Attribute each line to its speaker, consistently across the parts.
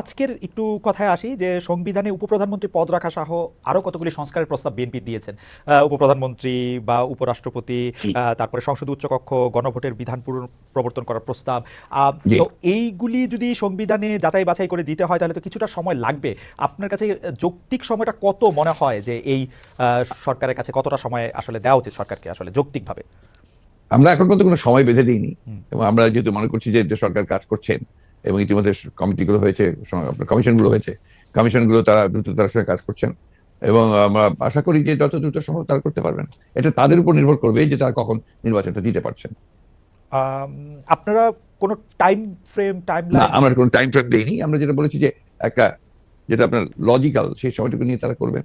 Speaker 1: আজকের একটু কথায় আসি যে সংবিধানে উপপ্রধানমন্ত্রী পদ রাখা সহ আরও কতগুলি সংস্কারের প্রস্তাব বিএনপি দিয়েছেন। উপপ্রধানমন্ত্রী বা উপরাষ্ট্রপতি তারপরে সংসদ উচ্চকক্ষ গণভোটের বিধান প্রবর্তন করার প্রস্তাব। তো এইগুলি যদি সংবিধানে যাচাই বাছাই করে দিতে হয় তাহলে তো কিছুটা সময় লাগবে। আপনার কাছে যৌক্তিক সময়টা কত মনে হয় যে এই আহ, সরকারের কাছে কতটা সময় আসলে দেওয়া উচিত সরকারকে আসলে যৌক্তিকভাবে?
Speaker 2: আমরা এখন পর্যন্ত কোনো সময় বেঁধে দিইনি। এবং আমরা যেহেতু মনে করছি যে সরকার কাজ করছেন এবং ইতিমধ্যে কমিটিগুলো হয়েছে কমিশনগুলো হয়েছে। কমিশনগুলো তারা দ্রুততার সঙ্গে কাজ করছেন এবং আমরা আশা করি যে যত দ্রুত সম্ভব তারা করতে পারবেন। এটা তাদের উপর নির্ভর করবে যে তারা কখন নির্বাচনটা দিতে পারছেন।
Speaker 1: আপনারা কোনো টাইম ফ্রেম টাইম
Speaker 2: না আমরা কোনো টাইম ফ্রেম দিইনি। আমরা যেটা বলেছি যে একটা যেটা আপনার লজিক্যাল সেই সময়টুকু নিয়ে তারা করবেন।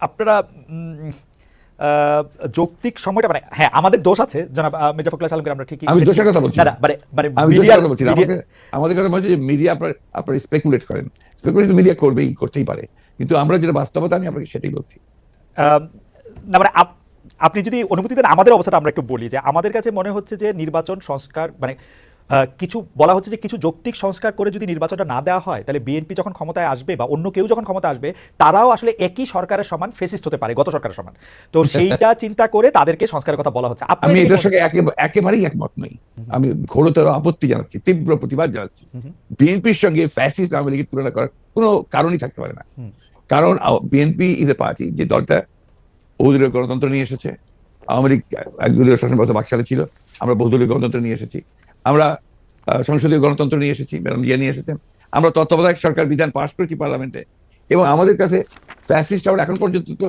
Speaker 1: আপনারা যৌক্তিক সময়টা মানে হ্যাঁ আমাদের দোষ আছে জনাব মির্জা ফখরুল আলমকে আমরা ঠিকই
Speaker 2: আমি দোষের কথা বলছি।
Speaker 1: না মানে মানে
Speaker 2: দোষের কথা বলছি আমাকে আমাদের কথা বলছি যে মিডিয়া আপনার আপনার স্পেকুলেট করেন। স্পেকুলেশন মিডিয়া করবেই করতেই পারে। কিন্তু আমরা যেটা বাস্তবতা আমি আপনাকে সেটাই বলছি।
Speaker 1: আহ, না মানে আপনি যদি অনুমতি দেন আমাদের অবস্থাটা আমরা একটু বলি যে আমাদের কাছে মনে হচ্ছে যে নির্বাচন সংস্কার মানে কিছু বলা হচ্ছে যে কিছু যৌক্তিক সংস্কার করে যদি নির্বাচনটা না দেওয়া হয় তাহলে বিএনপি যখন ক্ষমতায় আসবে বা অন্য কেউ যখন ক্ষমতা আসবে তারাও আসলে একই সরকারের সমান ফেসিস্ট হতে পারে গত সরকারের সমান। তো সেইটা চিন্তা করে তাদেরকে সংস্কারের কথা বলা হচ্ছে।
Speaker 2: আমি এটার সঙ্গে একেবারেই একমত নই। আমি ঘোরতর আপত্তি জানাচ্ছি তীব্র প্রতিবাদ জানাচ্ছি। বিএনপির সঙ্গে ফ্যাসিস্ট আওয়ামী লীগের তুলনা করার কোনো কারণই থাকতে পারে না। কারণ বিএনপি ইজ এ পার্টি যে দলটা বহুদলীয় গণতন্ত্র নিয়ে এসেছে আওয়ামী লীগ একদলীয় শাসন ব্যবস্থা বাকশালে ছিল আমরা বহুদলীয় গণতন্ত্র নিয়ে এসেছি। আমরা সংসদীয় গণতন্ত্র নিয়ে এসেছি, ম্যাডাম নিয়ে এসেছেন। আমরা তত্ত্বাবধায়ক সরকার বিধান পাশ করেছি পার্লামেন্টে। এবং আমাদের কাছে ফ্যাসিস্ট আবার এখন পর্যন্ত তো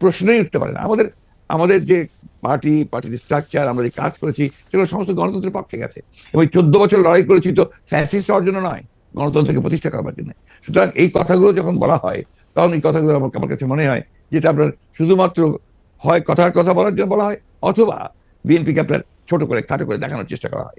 Speaker 2: প্রশ্নই উঠতে পারে না। আমাদের আমাদের যে পার্টি, পার্টির স্ট্রাকচার আমরা যে কাজ করেছি, সেগুলো সমস্ত গণতন্ত্রের পক্ষে গেছে। এবং চোদ্দ বছর লড়াই করেছি তো ফ্যাসিস্ট হওয়ার জন্য নয়, গণতন্ত্রকে প্রতিষ্ঠা করবার জন্য। সুতরাং এই কথাগুলো যখন বলা হয়, তখন এই কথাগুলো আমার আমার কাছে মনে হয়, যেটা আপনার শুধুমাত্র হয় কথার কথা বলার জন্য বলা হয়, অথবা বিএনপিকে আপনার ছোট করে, খাটো করে দেখানোর চেষ্টা করা হয়।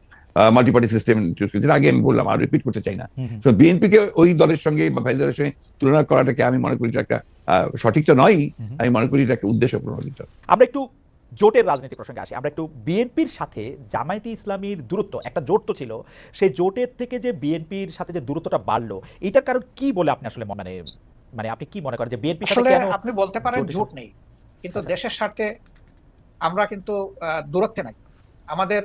Speaker 2: মাল্টি পার্টি সিস্টেম ইন্ট্রোডিউস করেছে। আগে আমি বললাম আর রিপিট করতে চাই না। তো বিএনপিকে ওই দলের সঙ্গে বা দলের সঙ্গে তুলনা করাটাকে আমি মনে করি একটা সঠিক তো নয় আমি মনে করি এটা একটা উদ্দেশ্য প্রণোদিত।
Speaker 1: আমরা একটু জোটের রাজনীতি প্রসঙ্গে আসি। আমরা একটু বিএনপির সাথে জামায়াতে ইসলামীর দূরত্ব একটা জোট তো ছিল সেই জোটের থেকে যে বিএনপির সাথে যে দূরত্বটা বাড়লো এটার কারণ কি বলে আপনি আসলে মনে মানে মানে আপনি কি মনে করেন যে বিএনপির সাথে
Speaker 3: আসলে
Speaker 1: কেন
Speaker 3: আপনি বলতে পারেন জোট নেই কিন্তু দেশের স্বার্থে আমরা কিন্তু দূরত্বে নাই। আমাদের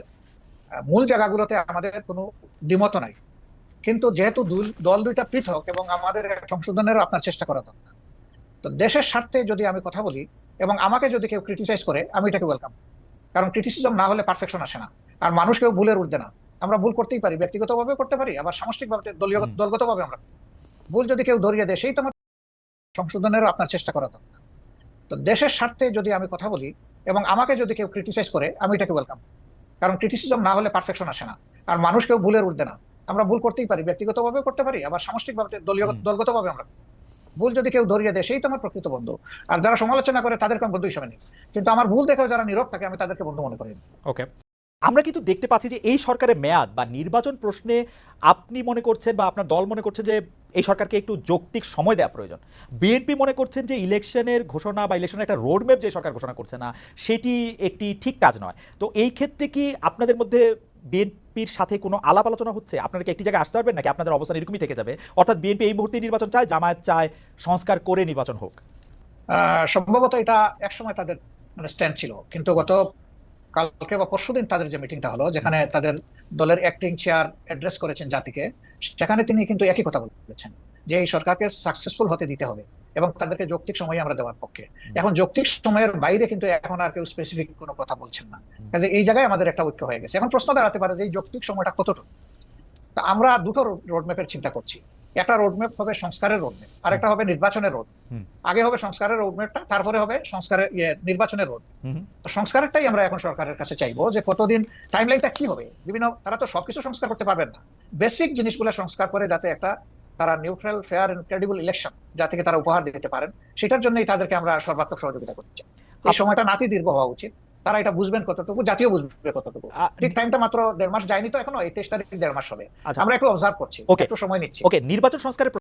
Speaker 3: মূল জায়গাগুলোতে আমাদের কোনো দ্বিমত নাই। কিন্তু যেহেতু দল দুইটা পৃথক এবং আমাদের সংশোধনেরও আপনার চেষ্টা করা দরকার। তো দেশের স্বার্থে যদি আমি কথা বলি এবং আমাকে যদি কেউ ক্রিটিসাইজ করে আমি এটাকে ওয়েলকাম কারণ ক্রিটিসিজম না হলে পারফেকশন আসে না। আর মানুষ কেউ ভুলের উঠবে না। আমরা ভুল করতেই পারি ব্যক্তিগতভাবে করতে পারি আবার সামষ্টিকভাবে দলীয়। দলগতভাবে আমরা। ভুল যদি কেউ ধরিয়ে দেয় সেই তো আমার সংশোধনেরও আপনার চেষ্টা করা দরকার। তো দেশের স্বার্থে যদি আমি কথা বলি এবং আমাকে যদি কেউ ক্রিটিসাইজ করে আমি এটাকে ওয়েলকাম কারণ ক্রিটিসিজম না হলে পারফেকশন আসে না। আর মানুষ কেউ ভুলের উঠবে না। আমরা ভুল করতেই পারি ব্যক্তিগতভাবে করতে পারি আবার সামষ্টিকভাবে দলীয়
Speaker 1: হুম।
Speaker 3: দলগতভাবে আমরা। ভুল যদি কেউ ধরিয়ে দেয় সেই তো আমার প্রকৃত বন্ধু। আর যারা সমালোচনা করে তাদেরকে আমি বন্ধু হিসেবে নিই। কিন্তু আমার ভুল দেখেও যারা নীরব থাকে আমি তাদেরকে বন্ধু মনে করি
Speaker 1: ওকে। আমরা কিন্তু দেখতে পাচ্ছি যে এই সরকারের মেয়াদ বা নির্বাচন প্রশ্নে আপনি মনে করছেন বা আপনার দল মনে করছে যে এই সরকারকে একটু যৌক্তিক সময় দেওয়া প্রয়োজন। বিএনপি মনে করছেন যে ইলেকশনের ঘোষণা বা ইলেকশনের একটা রোডম্যাপ যে সরকার ঘোষণা করছে না, সেটি একটি ঠিক কাজ নয়। তো এই ক্ষেত্রে কি আপনাদের মধ্যে বিএনপির সাথে কোনো আলাপ আলোচনা হচ্ছে? আপনারা কি একটি জায়গায় আসতে পারবেন নাকি আপনাদের অবস্থান এরকমই থেকে যাবে? অর্থাৎ বিএনপি এই মুহূর্তে নির্বাচন চায়, জামায়াত চায়, সংস্কার করে নির্বাচন হোক।
Speaker 3: সম্ভবত এটা একসময় তাদের মানে স্ট্যান্ড ছিল। কিন্তু গত কালকে বা পরশুদিন তাদের যে মিটিংটা হলো যেখানে তাদের দলের অ্যাক্টিং চেয়ার অ্যাড্রেস করেছেন জাতিকে সেখানে তিনি কিন্তু একই কথা বলেছেন যে এই সরকারকে সাকসেসফুল হতে দিতে হবে এবং তাদেরকে যৌক্তিক সময় আমরা দেওয়ার পক্ষে। এখন যৌক্তিক সময়ের বাইরে কিন্তু এখন আর কেউ স্পেসিফিক কোনো কথা বলছেন না। কাজে এই জায়গায় আমাদের একটা ঐক্য হয়ে গেছে। এখন প্রশ্ন দাঁড়াতে পারে যে এই যৌক্তিক সময়টা কতটুকু? তা আমরা দুটো রোডম্যাপের চিন্তা করছি। একটা রোডম্যাপ হবে সংস্কারের রোডম্যাপ আর একটা হবে নির্বাচনের রোড আগে হবে সংস্কারের রোডম্যাপটা তারপরে হবে সংস্কারের ইয়ে নির্বাচনের রোড তো সংস্কারেরটাই আমরা এখন সরকারের কাছে চাইব যে কতদিন টাইমলাইনটা কি হবে? বিভিন্ন তারা তো সবকিছু সংস্কার করতে পারবেন না। বেসিক জিনিসগুলো সংস্কার করে যাতে একটা তারা neutral fair and credible election যা থেকে তারা উপহার দিতে পারেন সেটার জন্যই তাদেরকে আমরা সর্বাত্মক সহযোগিতা করতে চাই। এই সময়টা নাতি দীর্ঘ হওয়া উচিত। তারা এটা বুঝবেন কতটুকু জাতীয় বুঝবে কতটুকু। ঠিক টাইমটা মাত্র দেড় মাস যায়নি তো এখনও এই তেইশ তারিখ দেড় মাস হবে।
Speaker 1: আচ্ছা।
Speaker 3: আমরা একটু অবজার্ভ করছি. একটু সময় নিচ্ছি।
Speaker 1: ওকে নির্বাচন সংস্কারের